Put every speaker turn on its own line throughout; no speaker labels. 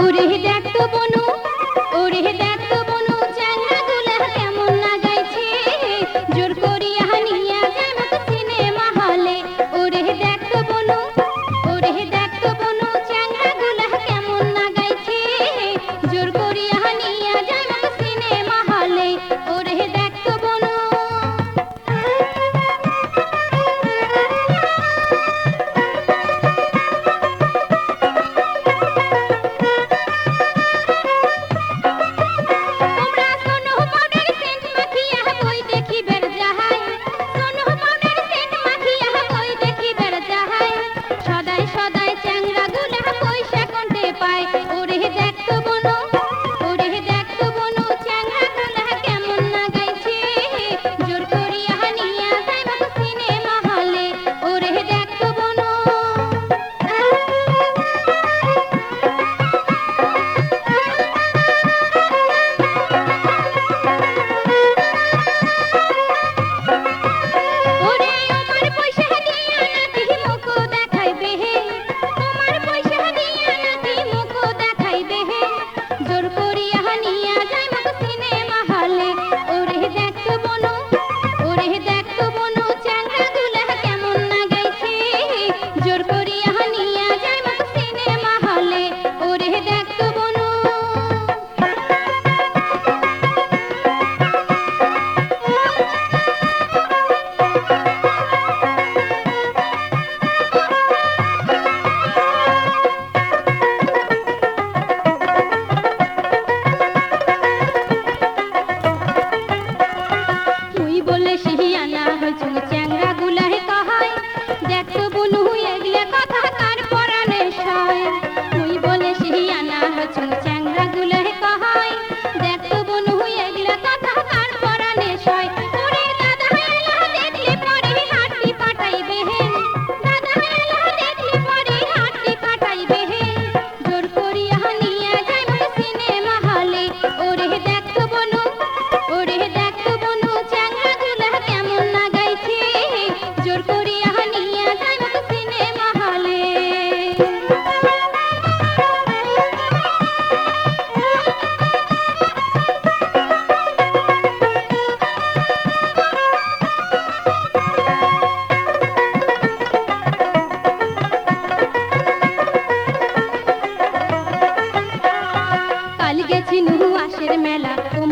পুরী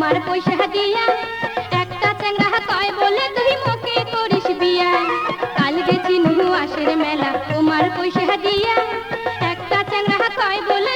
আমার পয়সা দিয়া। একটা চেঙ্গা কয় বলে তুই মুখে করিস বিয়া। কাল গেছি নুহু আসের মেলা, তোমার পয়সা দিয়া। একটা চেঙ্গা কয় বলে